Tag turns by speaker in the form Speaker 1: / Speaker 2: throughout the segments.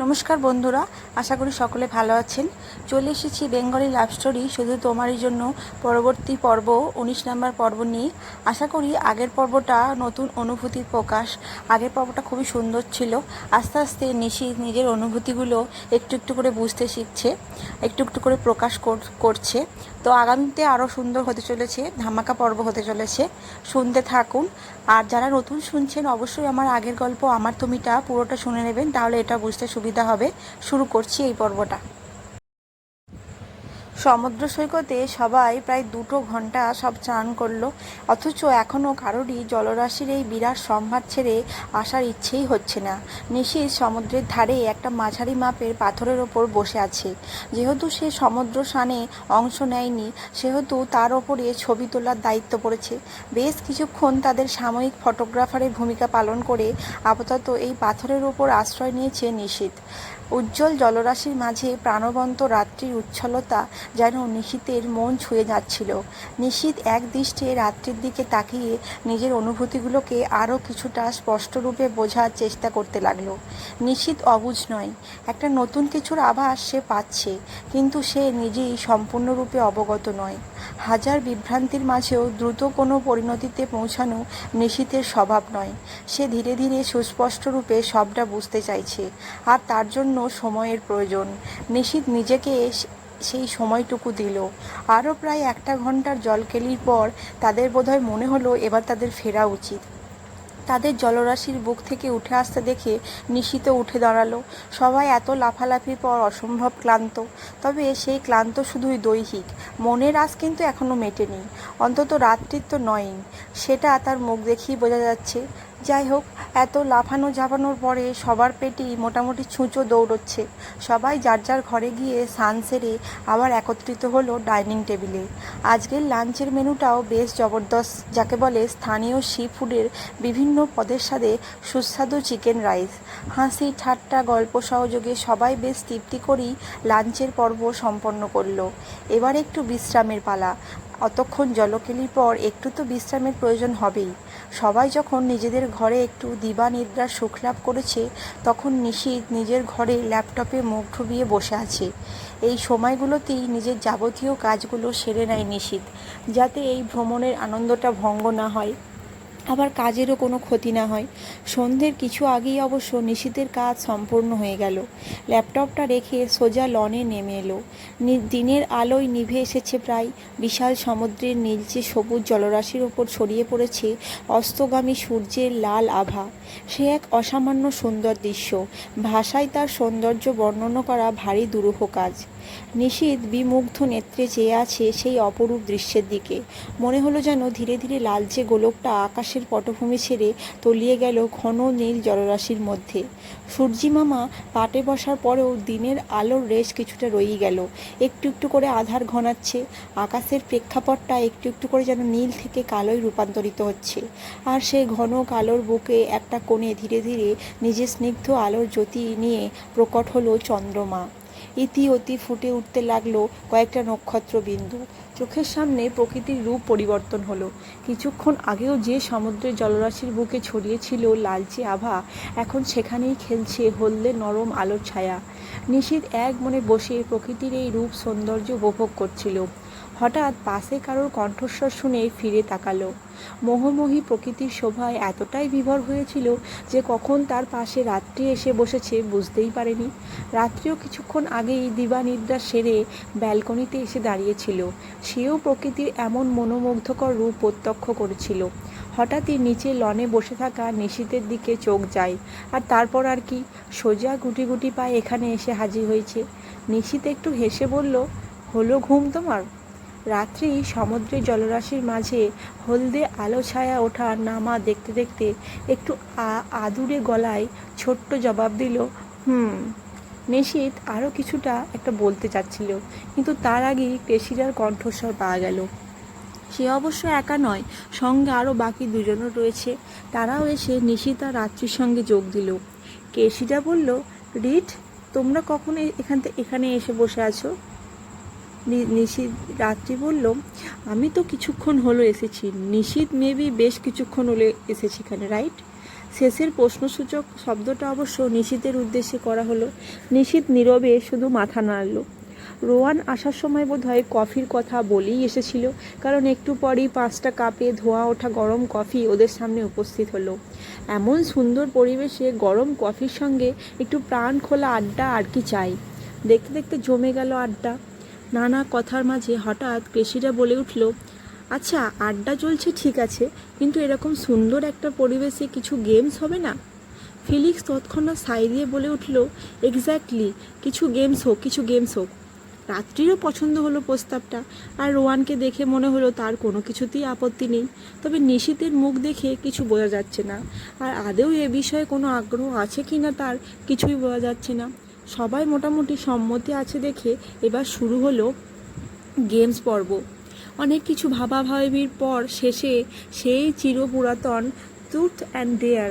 Speaker 1: নমস্কার বন্ধুরা, আশা করি সকলে ভালো আছেন। চলে এসেছি বেঙ্গলি লাভ স্টোরি, শুধু তোমারই জন্য। পরবর্তী পর্ব, উনিশ নম্বর পর্ব নিয়ে। আশা করি আগের পর্বটা নতুন অনুভূতির প্রকাশ। আগের পর্বটা খুবই সুন্দর ছিল। আস্তে আস্তে নিশি নিজের অনুভূতিগুলো একটু একটু করে বুঝতে শিখছে, একটু একটু করে প্রকাশ কর- করছে। তো আগামীতে আরও সুন্দর হতে চলেছে, ধামাকা পর্ব হতে চলেছে। শুনতে থাকুন। আর যারা নতুন শুনছেন, অবশ্যই আমার আগের গল্প, আমার তুমিটা পুরোটা শুনে নেবেন, তাহলে এটা বুঝতে সুবিধা হবে। শুরু করছি এই পর্বটা। সমুদ্র সৈকতে সবাই প্রায় দুটো ঘণ্টা সব চান করল। অথচ এখনও কারোরই জলরাশির এই বিরাট সম্ভার ছেড়ে আসার ইচ্ছেই হচ্ছে না। নিশিত সমুদ্রের ধারে একটা মাঝারি মাপের পাথরের ওপর বসে আছে। যেহেতু সে সমুদ্র স্নানে অংশ নেয়নি, সেহেতু তার ওপরে ছবি তোলার দায়িত্ব পড়েছে। বেশ কিছুক্ষণ তাদের সাময়িক ফটোগ্রাফারের ভূমিকা পালন করে আপাতত এই পাথরের ওপর আশ্রয় নিয়েছে নিশীত। উজ্জ্বল জলরাশির মাঝে প্রাণবন্ত রাত্রির উচ্ছলতা যেন নিশীতের মন ছুঁয়ে যাচ্ছিল। নিশীত এক দৃষ্টে রাত্রির দিকে তাকিয়ে নিজের অনুভূতিগুলোকে আরও কিছুটা স্পষ্টরূপে বোঝার চেষ্টা করতে লাগল। নিশীত অবুঝ নয়, একটা নতুন কিছুর আভাস সে পাচ্ছে, কিন্তু সে নিজেই সম্পূর্ণরূপে অবগত নয়। হাজার বিভ্রান্তির মাঝেও দ্রুত কোনো পরিণতিতে পৌঁছানো নিশীতের স্বভাব নয়। সে ধীরে ধীরে সুস্পষ্ট রূপে সবটা বুঝতে চাইছে, আর তার জন্য সময়ের প্রয়োজন। নিশীত নিজেকে সেই সময়টুকু দিল। আরও প্রায় একটা ঘণ্টার জলকেলির পর তাদের বোধহয় মনে হলো এবার তাদের ফেরা উচিত। তাদের জলরাশির বুক থেকে উঠে আসতে দেখে নিশিত উঠে দাঁড়াল। সবাই এত লাফালাফির পর অসম্ভব ক্লান্ত। তবে সেই ক্লান্ত শুধুই দৈহিক। মনের আজ কিন্তু এখনও মেটেনি। অন্তত রাত্রির তো নয়ই। সেটা তার মুখ দেখেই বোঝা যাচ্ছে। যাই হোক, এত লাফানো ঝাপানোর পরে সবার পেটেই মোটামুটি ছুঁচো দৌড়চ্ছে। সবাই যার যার ঘরে গিয়ে সান সেরে আবার একত্রিত হলো ডাইনিং টেবিলে। আজকের লাঞ্চের মেনুটাও বেশ জবরদস্ত, যাকে বলে স্থানীয় সি ফুডের বিভিন্ন পদের সাথে সুস্বাদু চিকেন রাইস। হাসি, ঠাট্টা, গল্প সহযোগে সবাই বেশ তৃপ্তি করেই লাঞ্চের পর্ব সম্পন্ন করল। এবার একটু বিশ্রামের পালা। অতক্ষণ জলকেলির পর একটু তো বিশ্রামের প্রয়োজন হবেই। সবাই যখন নিজেদের ঘরে একটু দিবা নিদ্রার সুখ লাভ করেছে, তখন নিশীত নিজের ঘরে ল্যাপটপে মুখ ঢুবিয়ে বসে আছে। এই সময়গুলোতেই নিজের যাবতীয় কাজগুলো সেরে নেয় নিশীত, যাতে এই ভ্রমণের আনন্দটা ভঙ্গ না হয়। আবার কাজেরও কোনো ক্ষতি না হয়। সন্ধ্যের কিছু আগেই অবশ্য নিশীতের কাজ সম্পূর্ণ হয়ে গেল। ল্যাপটপটা রেখে সোজা লনে নেমে এলো। দিনের আলোয় নিভে এসেছে প্রায় বিশাল সমুদ্রের নীলচে সবুজ জলরাশির ওপর ছড়িয়ে পড়েছে অস্তগামী সূর্যের লাল আভা। সে এক অসামান্য সুন্দর দৃশ্য। ভাষায় তার সৌন্দর্য বর্ণনা করা ভারী দুরূহ কাজ। নিশীত বিমুগ্ধ নেত্রে চেয়ে আছে সেই অপরূপ দৃশ্যের দিকে। মনে হলো যেন ধীরে ধীরে লালচে গোলকটা আকাশের পটভূমি ছেড়ে তলিয়ে গেল ঘন নীল জলরাশির মধ্যে। সূর্যি মামা পাটে বসার পরেও দিনের আলোর রেশ কিছুটা রয়েই গেল। একটু একটু করে আধার ঘনাচ্ছে। আকাশের প্রেক্ষাপটটা একটু একটু করে যেন নীল থেকে কালোয় রূপান্তরিত হচ্ছে। আর সেই ঘন কালোর বুকে একটা কোণে ধীরে ধীরে নিজের স্নিগ্ধ আলোর জ্যোতি নিয়ে প্রকট হলো চন্দ্রমা। ইতি অতি ফুটে উঠতে লাগল কয়েকটা নক্ষত্র বিন্দু চোখের সামনে প্রকৃতির রূপ পরিবর্তন হলো। কিছুক্ষণ আগেও যে সমুদ্রের জলরাশির বুকে ছড়িয়েছিল লালচে আভা, এখন সেখানেই খেলছে হলদে নরম আলোর ছায়া। নিশীত এক মনে বসে প্রকৃতির এই রূপ সৌন্দর্য উপভোগ করছিল। হঠাৎ পাশে কারোর কণ্ঠস্বর শুনে ফিরে তাকালো। মোহমোহী প্রকৃতির শোভায় এতটাই বিভর হয়েছিল যে কখন তার পাশে রাত্রি এসে বসেছে বুঝতেই পারেনি। রাত্রিও কিছুক্ষণ আগেই দিবানিদ্রা সেরে ব্যালকনিতে এসে দাঁড়িয়েছিল। সেও প্রকৃতির এমন মনোমুগ্ধকর রূপ প্রত্যক্ষ করেছিল। হঠাৎই নিচে লনে বসে থাকা নিশীতের দিকে চোখ যায়। আর তারপর আর কি? সোজা গুটি গুটি পায়ে এখানে এসে হাজির হয়েছে। নিশীত একটু হেসে বলল, হলো ঘুম তোমার? রাত্রি সমুদ্রের জলরাশির মাঝে হলদে আলো ছায়া ওঠা নামা দেখতে দেখতে একটু আদুরে গলায় ছোট্ট জবাব দিল, হুম। নিশীত আরও কিছুটা একটা বলতে চাচ্ছিল, কিন্তু তার আগেই কেশিরার কণ্ঠস্বর পাওয়া গেল। সে অবশ্য একা নয়, সঙ্গে আরও বাকি দুজনও রয়েছে। তারাও এসে নিশিতা রাত্রির সঙ্গে যোগ দিল। কেশিরা বলল, রিট, তোমরা কখন এখান থেকে এখানে এসে বসে আছো? নিশীত রাত্রি বলল, আমি তো কিছুক্ষণ হলো এসেছি। নিশীত মেবি বেশ কিছুক্ষণ হলে এসেছি এখানে রাইট শেষের প্রশ্নসূচক শব্দটা অবশ্য নিশীতের উদ্দেশ্যে করা হলো। নিশীত নীরবে শুধু মাথা নাড়ল। রোয়ান আসার সময় বোধহয় কফির কথা বলেই এসেছিল, কারণ একটু পরেই পাঁচটা কাপে ধোয়া ওঠা গরম কফি ওদের সামনে উপস্থিত হলো। এমন সুন্দর পরিবেশে গরম কফির সঙ্গে একটু প্রাণ খোলা আড্ডা আর কি চাই। দেখতে দেখতে জমে গেল আড্ডা। নানা কথার মাঝে হঠাৎ পেশিরা বলে উঠল আচ্ছা আড্ডা চলছে ঠিক আছে, কিন্তু এরকম সুন্দর একটা পরিবেশে কিছু গেমস হবে না? ফিলিক্স তৎক্ষণাৎ সাই দিয়ে বলে উঠল এক্স্যাক্টলি কিছু গেমস হোক, কিছু গেমস হোক। রাত্রিরও পছন্দ হলো প্রস্তাবটা, আর রোয়ানকে দেখে মনে হলো তার কোনো কিছুতেই আপত্তি নেই, তবে নিশীতের মুখ দেখে কিছু বোঝা যাচ্ছে না, আর আদেও এ বিষয়ে কোনো আগ্রহ আছে কি না তার কিছুই বোঝা যাচ্ছে না। সবাই মোটামুটি সম্মতি আছে দেখে এবার শুরু হলো গেমস পর্ব। অনেক কিছু ভাবাভাবির পর শেষে সেই চিরপুরাতন ট্রুথ অ্যান্ড ডেয়ার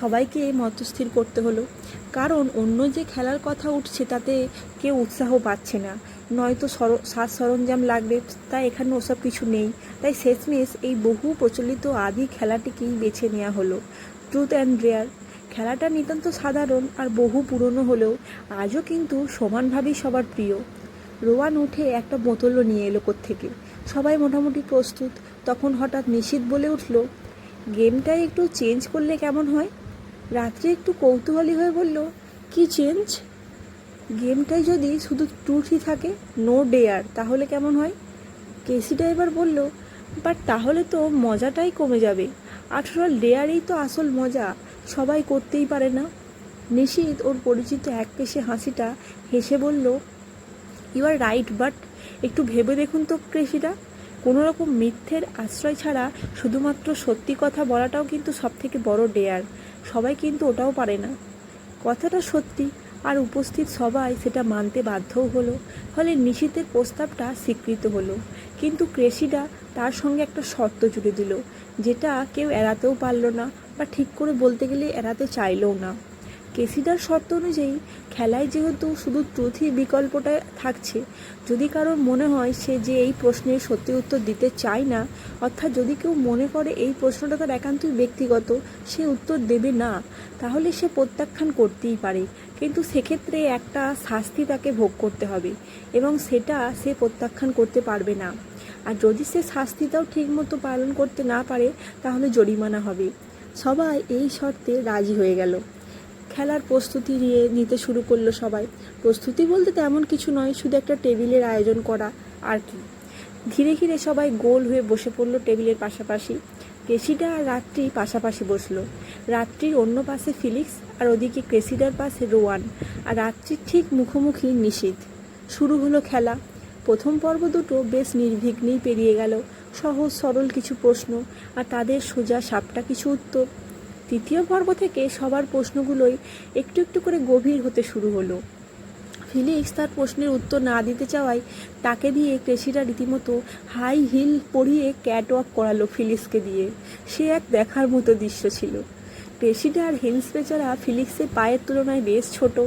Speaker 1: সবাইকে মতস্থির করতে হলো। কারণ অন্য যে খেলার কথা উঠছে তাতে কেউ উৎসাহ পাচ্ছে না। নয়তো সর, সাজ সরঞ্জাম লাগবে, তাই এখানে ওসব কিছু নেই। তাই শেষমেশ এই বহু প্রচলিত আদি খেলাটিকেই বেছে নেওয়া হলো। ট্রুথ অ্যান্ড ডেয়ার খেলাটা নিতান্ত সাধারণ আর বহু পুরনো হলেও আজও কিন্তু সমানভাবেই সবার প্রিয়। রোয়ান উঠে একটা বোতলও নিয়ে এলো থেকে সবাই মোটামুটি প্রস্তুত। তখন হঠাৎ নিশীত বলে উঠল, গেমটা একটু চেঞ্জ করলে কেমন হয়? রাত্রে একটু কৌতূহলী হয়ে বলল, কি চেঞ্জ? গেমটাই যদি শুধু ট্রুথই থাকে নো ডেয়ার তাহলে কেমন হয়? কেসিটা এবার বলল, বাট তাহলে তো মজাটাই কমে যাবে। আঠেরো ডেয়ারেই তো আসল মজা। সবাই করতেই পারে না। নিশীত ওর পরিচিত এক পেশে হাসিটা হেসে বলল ইউ আর রাইট বাট একটু ভেবে দেখুন তো কৃষিটা কোনো রকম মিথ্যের আশ্রয় ছাড়া শুধুমাত্র সত্যি কথা বলাটাও কিন্তু সব থেকে বড় ডেয়ার সবাই কিন্তু ওটাও পারে না। কথাটা সত্যি, আর উপস্থিত সবাই সেটা মানতে বাধ্যও হলো। ফলে নিশীতের প্রস্তাবটা স্বীকৃত হলো। কিন্তু ক্রেসিডা তার সঙ্গে একটা শর্ত জুড়ে দিল, যেটা কেউ এড়াতেও পারল না। বা ঠিক করে বলতে গেলে এড়াতে চাইলেও না। কেসিডার শর্ত অনুযায়ী খেলায় যেহেতু শুধু ট্রুথই বিকল্পটা থাকছে, যদি কারোর মনে হয় সে যে এই প্রশ্নের সত্যি উত্তর দিতে চায় না, অর্থাৎ যদি কেউ মনে করে এই প্রশ্নটা তার একান্তই ব্যক্তিগত, সে উত্তর দেবে না, তাহলে সে প্রত্যাখ্যান করতেই পারে। কিন্তু সেক্ষেত্রে একটা শাস্তি তাকে ভোগ করতে হবে এবং সেটা সে প্রত্যাখ্যান করতে পারবে না। আর যদি সে শাস্তিটাও ঠিকমতো পালন করতে না পারে, তাহলে জরিমানা হবে। সবাই এই শর্তে রাজি হয়ে গেল। খেলার প্রস্তুতি নিয়ে নিতে শুরু করল সবাই। প্রস্তুতি বলতে তেমন কিছু নয়, শুধু একটা টেবিলের আয়োজন করা, আর কি। ধীরে ধীরে সবাই গোল হয়ে বসে পড়ল টেবিলের পাশাপাশি। কেসিডা আর রাত্রি পাশাপাশি বসল। রাত্রির অন্য পাশে ফিলিক্স আর ওদিকে ক্রেসিডার পাশে রোয়ান। আর রাত্রির ঠিক মুখোমুখি নিশীত শুরু হলো খেলা। প্রথম পর্ব দুটো বেশ নির্বিঘ্নেই পেরিয়ে গেল। সহজ, সরল কিছু প্রশ্ন আর তাদের সোজা সাপটা কিছু উত্তর। তৃতীয় পর্ব থেকে সবার প্রশ্নগুলোই একটু একটু করে গভীর হতে শুরু হলো। ফিলিক্স তার প্রশ্নের উত্তর না দিতে চাওয়ায় তাকে দিয়ে ক্রেসিরা রীতিমতো হাই হিল পরিয়ে ক্যাট ওয়াক করালো ফিলিক্সকে দিয়ে। সে এক দেখার মতো দৃশ্য ছিল। ক্রেসিডা আর বেচারা ফিলিক্সের পায়ের তুলনায় বেশ ছোট।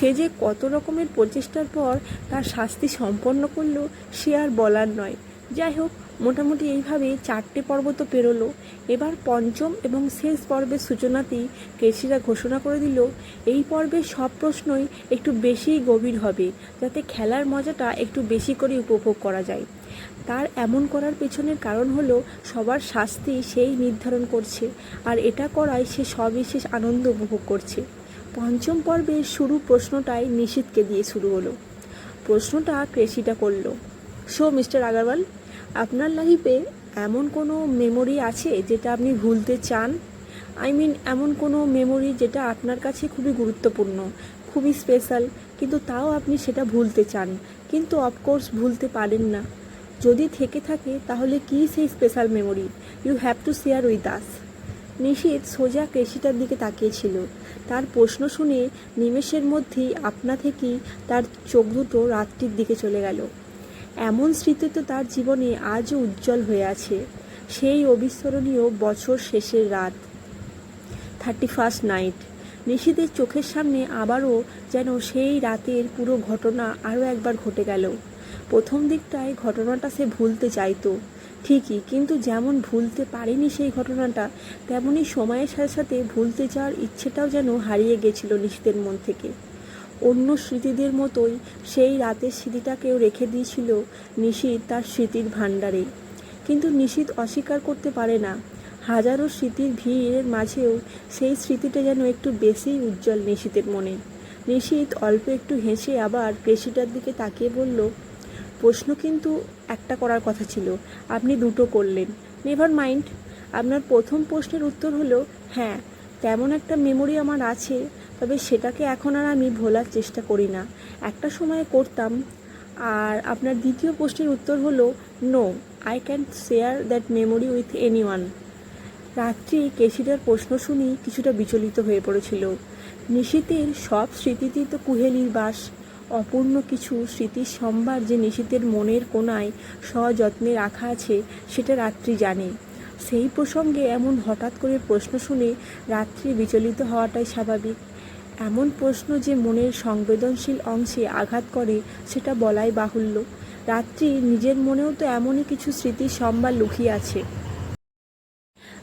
Speaker 1: সে যে কত রকমের প্রচেষ্টার পর তার শাস্তি সম্পন্ন করল সে আর বলার নয়। যাই হোক মোটামুটি এইভাবে চারটে পর্ব তো পেরোলো। এবার পঞ্চম এবং শেষ পর্বের সূচনাতেই কেসিরা ঘোষণা করে দিল, এই পর্বের সব প্রশ্নই একটু বেশিই গভীর হবে, যাতে খেলার মজাটা একটু বেশি করে উপভোগ করা যায়। তার এমন করার পেছনের কারণ হলো, সবার শাস্তি সেই নির্ধারণ করছে, আর এটা করায় সে সবিশেষ আনন্দ উপভোগ করছে। পঞ্চম পর্বের শুরু প্রশ্নটাই নিশীথকে দিয়ে শুরু হলো। প্রশ্নটা ক্রেসিটা করল। So mister Agarwal. আপনার লাইফে এমন কোনো মেমোরি আছে যেটা আপনি ভুলতে চান? আই মিন এমন কোনো মেমোরি যেটা আপনার কাছে খুবই গুরুত্বপূর্ণ, খুবই স্পেশাল কিন্তু তাও আপনি সেটা ভুলতে চান। কিন্তু অফকোর্স ভুলতে পারেন না। যদি থেকে থাকে, তাহলে কি সেই special memory you have to share with us Nishit সোজা কেশিটার দিকে তাকিয়েছিল। তার প্রশ্ন শুনে নিমেষের মধ্যেই আপনা থেকেই তার চোখ দুটো রাত্রির দিকে চলে গেল। এমন স্মৃতি তো তার জীবনে আজও উজ্জ্বল হয়ে আছে। সেই অবিস্মরণীয় বছর শেষের রাত। থার্টি ফার্স্ট নাইট নিশীদের চোখের সামনে আবারও যেন সেই রাতের পুরো ঘটনা আরও একবার ঘটে গেল। প্রথম দিকটায় ঘটনাটা সে ভুলতে চাইতো।
Speaker 2: ঠিকই, কিন্তু যেমন ভুলতে পারেনি সেই ঘটনাটা তেমনই সময়ের সাথে সাথে ভুলতে যাওয়ার ইচ্ছেটাও যেন হারিয়ে গেছিল নিশিতের মন থেকে। অন্য স্মৃতিদের মতোই সেই রাতের স্মৃতিটাকেও রেখে দিয়েছিল নিশীত তার স্মৃতির ভাণ্ডারে। কিন্তু নিশীত অস্বীকার করতে পারে না। হাজারো স্মৃতির ভিড়ের মাঝেও সেই স্মৃতিটা যেন একটু বেশিই উজ্জ্বল নিশীতের মনে। নিশীত অল্প একটু হেসে আবার প্রেসিটার দিকে তাকিয়ে বলল, প্রশ্ন কিন্তু একটা করার কথা ছিল। আপনি দুটো করলেন। Never mind. আপনার প্রথম প্রশ্নের উত্তর হলো হ্যাঁ তেমন একটা মেমোরি আমার আছে তবে সেটাকে এখন আর আমি ভোলার চেষ্টা করি না। একটা সময় করতাম। আর আপনার দ্বিতীয় প্রশ্নের উত্তর হলো no I can share that memory with anyone Ratri কেশিটার প্রশ্ন শুনি কিছুটা বিচলিত হয়ে পড়েছিল। নিশীতের সব স্মৃতিতেই তো কুহেলির বাস। অপূর্ণ কিছু স্মৃতির সম্ভার যে নিশীতের মনের কোনায় সযত্নে রাখা আছে, সেটা রাত্রি জানে। সেই প্রসঙ্গে এমন হঠাৎ করে প্রশ্ন শুনে রাত্রি বিচলিত হওয়াটাই স্বাভাবিক। এমন প্রশ্ন যে মনের সংবেদনশীল অংশে আঘাত করে, সেটা বলাই বাহুল্য। রাত্রি নিজের মনেও তো এমনই কিছু স্মৃতি সম্ভার লুকিয়ে আছে।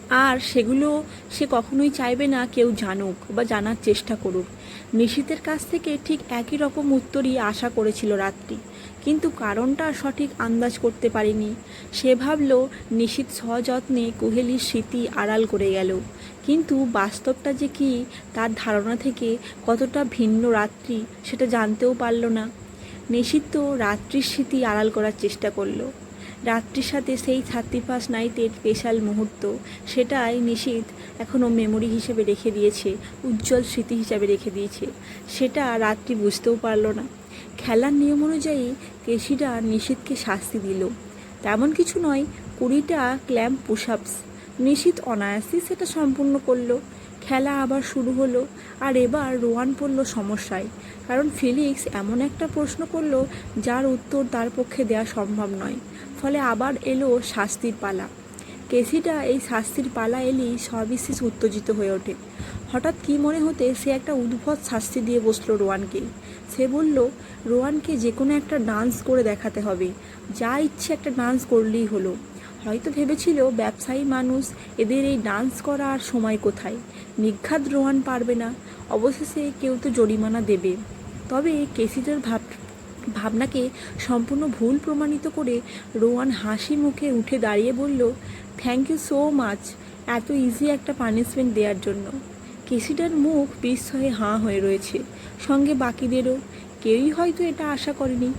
Speaker 2: আর সেগুলো সে কখনোই চাইবে না কেউ জানুক বা জানার চেষ্টা করুক। নিশীতের কাছ থেকে ঠিক একই রকম উত্তরই আশা করেছিল রাত্রি। কিন্তু কারণটা সঠিক আন্দাজ করতে পারেনি। সে ভাবল নিশীত সযত্নে কুহেলির স্মৃতি আড়াল করে গেল। কিন্তু বাস্তবটা যে কি, তার ধারণা থেকে কতটা ভিন্ন রাত্রি সেটা জানতেও পারল না। তো রাত্রির স্মৃতি আড়াল করার চেষ্টা করল। রাত্রির সাথে সেই থার্টি ফার্স্ট নাইটের স্পেশাল মুহূর্ত, সেটাই নিশীত এখনও মেমোরি হিসেবে রেখে দিয়েছে, উজ্জ্বল স্মৃতি হিসাবে রেখে দিয়েছে। সেটা রাত্রি বুঝতেও পারল না। খেলার নিয়ম অনুযায়ী কেশিরা নিশীথকে শাস্তি দিল। তেমন কিছু নয়, কুড়িটা ক্ল্যাম্প পুশ আপস নিশীত অনায়াসেই সেটা সম্পূর্ণ করল। খেলা আবার শুরু হলো, আর এবার রোয়ান পড়ল সমস্যায়। কারণ ফিলিক্স এমন একটা প্রশ্ন করল, যার উত্তর তার পক্ষে দেওয়া সম্ভব নয়। ফলে আবার এলো শাস্তির পালা। কেসিটা এই শাস্তির পালা এলেই সবিশেষ উত্তেজিত হয়ে ওঠে। হঠাৎ কী মনে হতে সে একটা উদ্ভট শাস্তি দিয়ে বসল রোয়ানকে। সে বলল, রোয়ানকে যে কোনো একটা ডান্স করে দেখাতে হবে। যা ইচ্ছে একটা ডান্স করলেই হলো। হয়তো ভেবেছিল ব্যবসায়ী মানুষ এদের এই ডান্স করা আর সময় কোথায়? নিঘাত রোহান পারবে না। অবশেষে কেউ তো জরিমানা দেবে। তবে কেসিটার ভাব, ভাবনাকে সম্পূর্ণ ভুল প্রমাণিত করে রোহান হাসি মুখে উঠে দাঁড়িয়ে বলল থ্যাংক ইউ সো মাচ এত ইজি একটা পানিশমেন্ট দেওয়ার জন্য। কেসিটার মুখ বিস্ময়ে হাঁ হয়ে রয়েছে। সঙ্গে বাকিদেরও, কেউই হয়তো এটা আশা করেনি।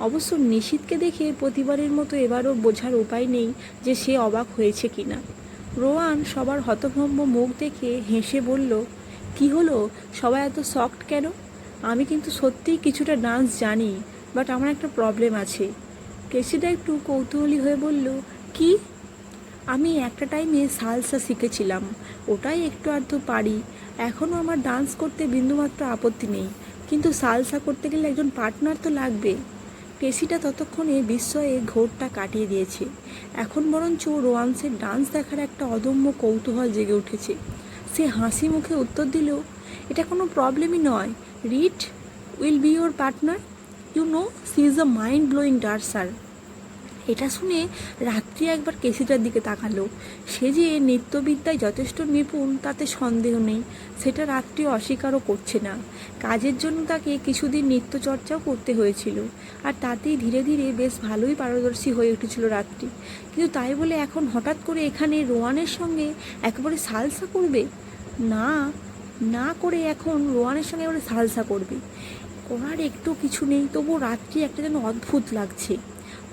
Speaker 2: অবশ্য নিশীথকে দেখে প্রতিবারের মতো এবারও বোঝার উপায় নেই যে সে অবাক হয়েছে কিনা। রোয়ান সবার হতভম্ব মুখ দেখে হেসে বলল, কি হলো? সবাই এত শকড কেন? আমি কিন্তু সত্যিই কিছুটা ডান্স জানি বাট আমার একটা প্রবলেম আছে। কেসিটা একটু কৌতূহলী হয়ে বলল, কি? আমি একটা টাইমে সালসা শিখেছিলাম, ওটাই একটু আধটু পারি। এখনও আমার ডান্স করতে বিন্দুমাত্র আপত্তি নেই, কিন্তু সালসা করতে গেলে একজন পার্টনার তো লাগবে। পেশিটা ততক্ষণে বিস্ময়ে ঘোরটা কাটিয়ে দিয়েছে। এখন বরঞ্চ রোয়ান্সের ডান্স দেখার একটা অদম্য কৌতূহল জেগে উঠেছে। সে হাসি মুখে উত্তর দিল, এটা কোনো প্রবলেমই নয়। Rit will be your partner. You know, she is a mind blowing dancer. এটা শুনে রাত্রি একবার কেসিটার দিকে তাকালো। সে যে নৃত্যবিদ্যায় যথেষ্ট নিপুণ, তাতে সন্দেহ নেই। সেটা রাত্রি অস্বীকারও করছে না। কাজের জন্য তাকে কিছুদিন নৃত্য চর্চাও করতে হয়েছিল। আর তাতেই ধীরে ধীরে বেশ ভালোই পারদর্শী হয়ে উঠেছিল রাত্রি। কিন্তু তাই বলে এখন হঠাৎ করে এখানে রোয়ানের সঙ্গে একেবারে সালসা করবে? না না করে এখন রোয়ানের সঙ্গে এবারে সালসা করবে। করার একটু কিছু নেই, তবুও রাত্রি একটা যেন অদ্ভুত লাগছে।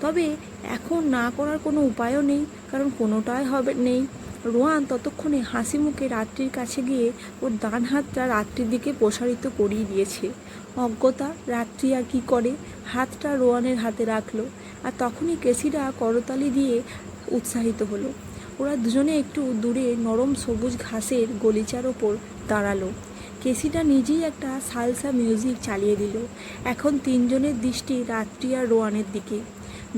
Speaker 2: তবে এখন না করার কোনো উপায়ও নেই, কারণ কোনোটাই হবে, নেই। রোয়ান ততক্ষণে হাসি মুখে রাত্রির কাছে গিয়ে ওর ডান হাতটা রাত্রির দিকে প্রসারিত করিয়ে দিয়েছে। অজ্ঞতা, রাত্রি আর কী করে? হাতটা রোয়ানের হাতে রাখল আর তখনই কেসিরা করতালি দিয়ে উৎসাহিত হলো। ওরা দুজনে একটু দূরে নরম সবুজ ঘাসের গলিচার ওপর দাঁড়াল। কেসিটা নিজেই একটা সালসা মিউজিক চালিয়ে দিল। এখন তিনজনের দৃষ্টি রাত্রি আর রোয়ানের দিকে।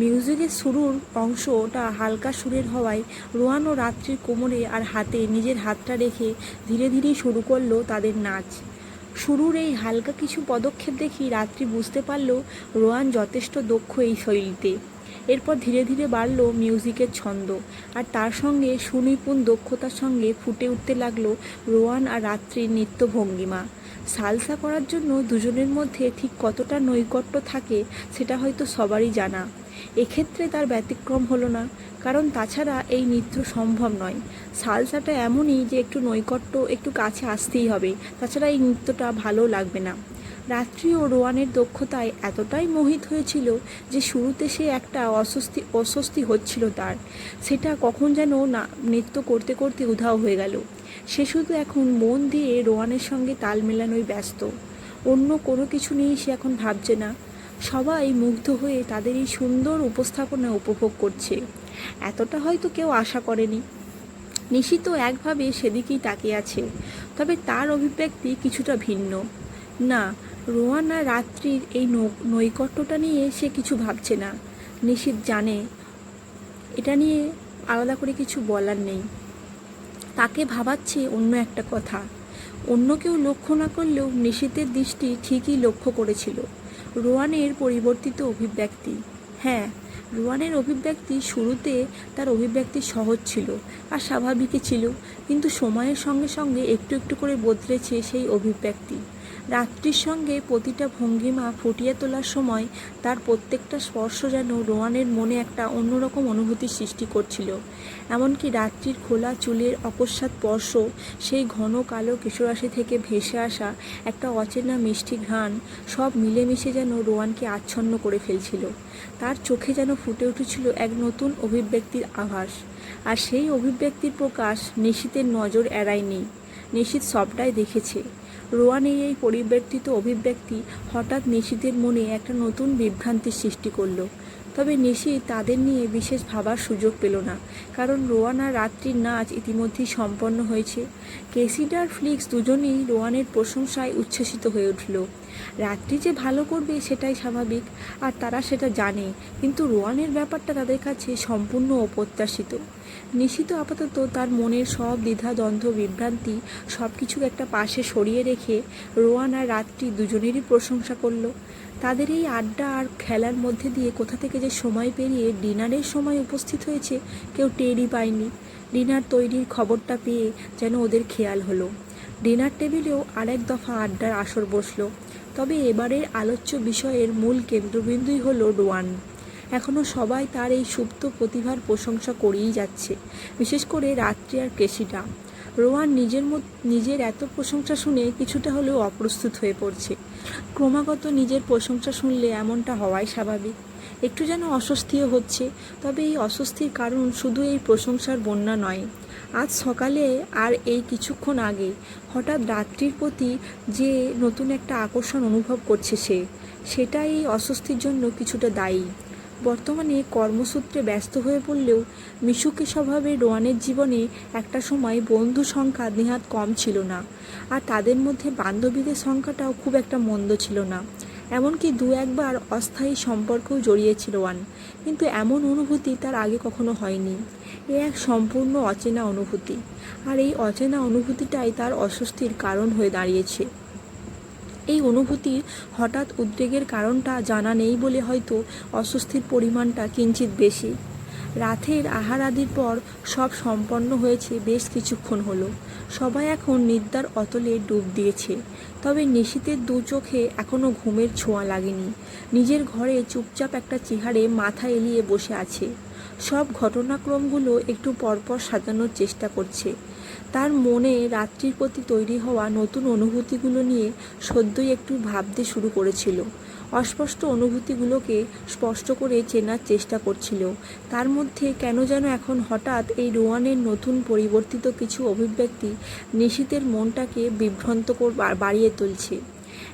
Speaker 2: মিউজিকের শুরুর অংশটা হালকা সুরের হওয়ায় রোয়ান ও রাত্রির কোমরে আর হাতে নিজের হাতটা রেখে ধীরে ধীরে শুরু করল তাদের নাচ। শুরুর এই হালকা কিছু পদক্ষেপ দেখি রাত্রি বুঝতে পারল রোয়ান যথেষ্ট দক্ষ এই শৈলীতে। এরপর ধীরে ধীরে বাড়ল মিউজিকের ছন্দ আর তার সঙ্গে সুনিপুণ দক্ষতার সঙ্গে ফুটে উঠতে লাগল রোয়ান আর রাত্রির নৃত্য ভঙ্গিমা। সালসা করার জন্য দুজনের মধ্যে ঠিক কতটা নৈকট্য থাকে সেটা হয়তো সবারই জানা। এক্ষেত্রে তার ব্যতিক্রম হলো না, কারণ তাছাড়া এই নৃত্য সম্ভব নয়। সালসাটা এমনই যে একটু নৈকট্য, একটু কাছে আসতেই হবে, তাছাড়া এই নৃত্যটা ভালো লাগবে না। রাত্রি ও রোয়ানের দক্ষতায় এতটাই মোহিত হয়েছিল যে শুরুতে সে একটা অস্বস্তি অস্বস্তি হচ্ছিল তার। সেটা কখন যেন না, নৃত্য করতে করতে উধাও হয়ে গেল। সে শুধু এখন মন দিয়ে রোয়ানের সঙ্গে তাল মেলানোই ব্যস্ত। অন্য কোনো কিছু নিয়েই সে এখন ভাবছে না। সবাই মুগ্ধ হয়ে তাদের এই সুন্দর উপস্থাপনা উপভোগ করছে। এতটা হয়তো কেউ আশা করেনি। নিশিত একভাবে সেদিকেই তাকিয়ে আছে, তবে তার অভিব্যক্তি কিছুটা ভিন্ন। না, রোয়ান রাত্রির এই নৈকট্যটা নিয়ে সে কিছু ভাবছে না। নিশিত জানে, এটা নিয়ে আলাদা করে কিছু বলার নেই। তাকে ভাবাচ্ছে অন্য একটা কথা। অন্য কেউ লক্ষ্য না করলেও নিশীতের দৃষ্টি ঠিকই লক্ষ্য করেছিল। রোয়ানের পরিবর্তিত অভিব্যক্তি। হ্যাঁ রোয়ানের অভিব্যক্তি শুরুতে তার অভিব্যক্তি সহজ ছিল আর স্বাভাবিকই ছিল, কিন্তু সময়ের সঙ্গে সঙ্গে একটু একটু করে বদলেছে সেই অভিব্যক্তি। রাত্রির সঙ্গে প্রতিটা ভঙ্গিমা ফুটিয়ে তোলার সময় তার প্রত্যেকটা স্পর্শ যেন রোয়ানের মনে একটা অন্যরকম অনুভূতির সৃষ্টি করছিল। এমনকি রাত্রির খোলা চুলের অকস্মাৎ স্পর্শ, সেই ঘন কালো কেশরাশি থেকে ভেসে আসা একটা অচেনা মিষ্টি ঘ্রাণ সব মিলেমিশে যেন রোয়ানকে আচ্ছন্ন করে ফেলছিল। তার চোখে যেন ফুটে উঠেছিল এক নতুন অভিব্যক্তির আভাস। আর সেই অভিব্যক্তির প্রকাশ নিশীতের নজর এড়ায়নি। নিশীত সবটাই দেখেছে। রোয়ানের এই পরিবর্তিত অভিব্যক্তি হঠাৎ নিশীতের মনে একটা নতুন বিভ্রান্তির সৃষ্টি করল। তবে নিশি তাদের নিয়ে বিশেষ ভাবার সুযোগ পেল না, কারণ রোয়ান রাত্রির নাচ ইতিমধ্যেই সম্পন্ন হয়েছে। কেসিডা আর ফ্লিক্স দুজনেই রোয়ানের প্রশংসায় উচ্ছ্বসিত হয়ে উঠল। রাত্রি যে ভালো করবে সেটাই স্বাভাবিক, আর তারা সেটা জানে, কিন্তু রোয়ানের ব্যাপারটা তাদের কাছে সম্পূর্ণ অপ্রত্যাশিত। নিশিত আপাতত তার মনের সব দ্বিধা, দ্বন্দ্ব, বিভ্রান্তি সব কিছু একটা পাশে সরিয়ে রেখে রোয়ান আর রাত্রি দুজনেরই প্রশংসা করল। তাদের এই আড্ডা আর খেলার মধ্যে দিয়ে কোথা থেকে যে সময় পেরিয়ে ডিনারের সময় উপস্থিত হয়েছে কেউ টেরই পায়নি। ডিনার তৈরির খবরটা পেয়ে যেন ওদের খেয়াল হলো। ডিনার টেবিলেও আরেক দফা আড্ডার আসর বসল। তবে এবারের আলোচ্য বিষয়ের মূল কেন্দ্রবিন্দুই হলো ডোয়ান এখনও সবাই তার এই সুপ্ত প্রতিভার প্রশংসা করেই যাচ্ছে, বিশেষ করে রাত্রি আর কেশিটা রোয়ান নিজের নিজের এত প্রশংসা শুনে কিছুটা হলেও অপ্রস্তুত হয়ে পড়ছে। ক্রমাগত নিজের প্রশংসা শুনলে এমনটা হওয়াই স্বাভাবিক। একটু যেন অস্বস্তিও হচ্ছে, তবে এই অস্বস্তির কারণ শুধু এই প্রশংসার বন্যা নয়। আজ সকালে আর এই কিছুক্ষণ আগে হঠাৎ রাত্রির প্রতি যে নতুন একটা আকর্ষণ অনুভব করছে সে, সেটা এই অস্বস্তির জন্য কিছুটা দায়ী। বর্তমানে কর্মসূত্রে ব্যস্ত হয়ে পড়লেও মিশুকে স্বভাবে রোয়ানের জীবনে একটা সময় বন্ধু সংখ্যা নেহাত কম ছিল না। আর তাদের মধ্যে বান্ধবীদের সংখ্যাটাও খুব একটা মন্দ ছিল না। এমনকি দু একবার অস্থায়ী সম্পর্কেও জড়িয়েছিল ওয়ান কিন্তু এমন অনুভূতি তার আগে কখনো হয়নি। এ এক সম্পূর্ণ অচেনা অনুভূতি। আর এই অচেনা অনুভূতিটাই তার অস্বস্তির কারণ হয়ে দাঁড়িয়েছে। এই অনুভূতির হঠাৎ উদ্বেগের কারণটা জানা নেই বলে হয়তো অস্বস্তির পরিমাণটা কিঞ্চিত বেশি। রাতের আহার আদির পর সব সম্পন্ন হয়েছে বেশ কিছুক্ষণ হলো। সবাই এখন নিদ্রার অতলে ডুব দিয়েছে। তবে নিশীতের দু চোখে এখনও ঘুমের ছোঁয়া লাগেনি। নিজের ঘরে চুপচাপ একটা চেহারে মাথা এলিয়ে বসে আছে। সব ঘটনাক্রমগুলো একটু পরপর সাজানোর চেষ্টা করছে। তার মনে রাত্রির প্রতি তৈরি হওয়া নতুন অনুভূতিগুলো নিয়ে সদ্যই একটু ভাবতে শুরু করেছিল। অস্পষ্ট অনুভূতিগুলোকে স্পষ্ট করে চেনার চেষ্টা করছিল। তার মধ্যে কেন যেন এখন হঠাৎ এই রোয়ানের নতুন পরিবর্তিত কিছু অভিব্যক্তি নিশীতের মনটাকে বিভ্রান্ত বাড়িয়ে তুলছে।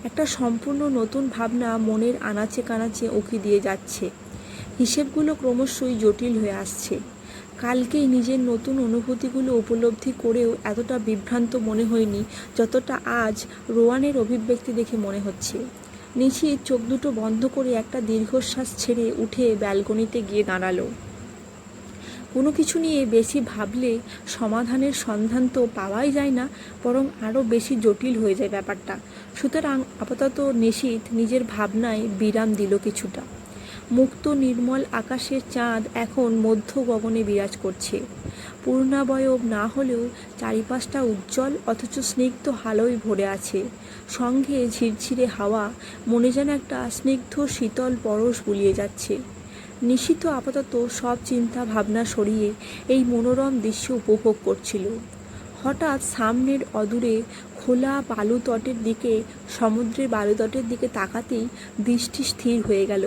Speaker 2: একটা সম্পূর্ণ নতুন ভাবনা মনের আনাচে কানাচে উঁকি দিয়ে যাচ্ছে। হিসেবগুলো ক্রমশই জটিল হয়ে আসছে। কালকেই নিজের নতুন অনুভূতিগুলো উপলব্ধি করেও এতটা বিভ্রান্ত মনে হয়নি যতটা আজ রোয়ানের অভিব্যক্তি দেখে মনে হচ্ছে। নিশিত চোখ দুটো বন্ধ করে একটা দীর্ঘশ্বাস ছেড়ে উঠে ব্যালকনিতে গিয়ে দাঁড়াল। কোনো কিছু নিয়ে বেশি ভাবলে সমাধানের সন্ধান তো পাওয়াই যায় না, বরং আরও বেশি জটিল হয়ে যায় ব্যাপারটা। সুতরাং আপাতত নিশীত নিজের ভাবনায় বিরাম দিল কিছুটা। মুক্ত নির্মল আকাশের চাঁদ এখন মধ্য গগনে বিরাজ করছে। পূর্ণাবয়ব না হলেও চারিপাশটা উজ্জ্বল অথচ স্নিগ্ধ হালোয় ভরে আছে। সঙ্গে ঝিরঝিরে হাওয়া, মনে যেন একটা স্নিগ্ধ শীতল পরশ বুলিয়ে যাচ্ছে। নিশিত আপাতত সব চিন্তা ভাবনা সরিয়ে এই মনোরম দৃশ্য উপভোগ করছিল। হঠাৎ সামনের অদূরে খোলা বালুতটের দিকে, সমুদ্রের বালুতটের দিকে তাকাতেই দৃষ্টি স্থির হয়ে গেল।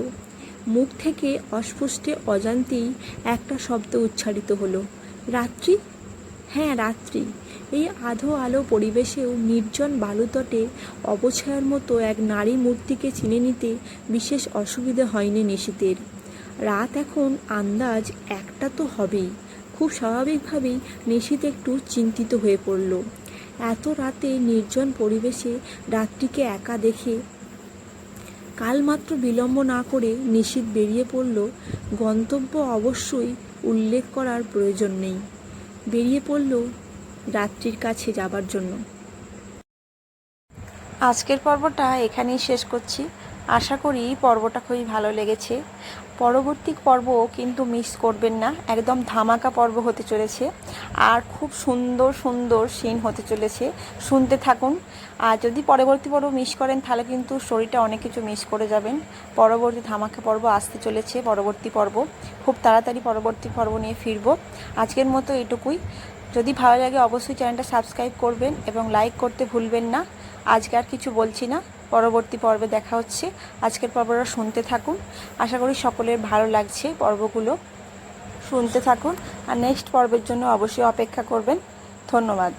Speaker 2: মুখ থেকে অস্পষ্টে অজান্তেই একটা শব্দ উচ্চারিত হলো। রাত্রি? হ্যাঁ রাত্রি। এই আধো আলো পরিবেশেও নির্জন বালুতটে অবছায়ার মতো এক নারী মূর্তিকে চিনে নিতে বিশেষ অসুবিধে হয়নি নিশীতের রাত এখন আন্দাজ একটা তো হবেই। খুব স্বাভাবিকভাবেই নিশীত একটু চিন্তিত হয়ে পড়ল। এত রাতে নির্জন পরিবেশে রাত্রিকে একা দেখে কাল মাত্র বিলম্ব না করে নিশীত বেরিয়ে পড়ল গন্তব্য অবশ্যই উল্লেখ করার প্রয়োজন নেই। বেরিয়ে পড়ল রাত্রির কাছে যাবার জন্য।
Speaker 1: আজকের পর্বটা এখানেই শেষ করছি। আশা করি পর্বটা খুবই ভালো লেগেছে। পরবর্তী পর্ব কিন্তু মিস করবেন না, একদম ধামাকা পর্ব হতে চলেছে আর খুব সুন্দর সুন্দর সিন হতে চলেছে। শুনতে থাকুন। আর যদি পরবর্তী পর্ব মিস করেন, তাহলে কিন্তু স্টোরিটা অনেক কিছু মিস করে যাবেন। পরবর্তী ধামাকা পর্ব আসতে চলেছে পরবর্তী পর্ব। খুব তাড়াতাড়ি পরবর্তী পর্ব নিয়ে ফিরবো। আজকের মতো এটুকুই। যদি ভালো লাগে, অবশ্যই চ্যানেলটা সাবস্ক্রাইব করবেন এবং লাইক করতে ভুলবেন না। আজকে আর কিছু বলছি না। পরবর্তী পর্বে দেখা হচ্ছে। আজকের পর্বটা শুনতে থাকুন। আশা করি সকলের ভালো লাগছে পর্বগুলো শুনতে থাকুন। আর নেক্সট পর্বের জন্য অবশ্যই অপেক্ষা করবেন। ধন্যবাদ।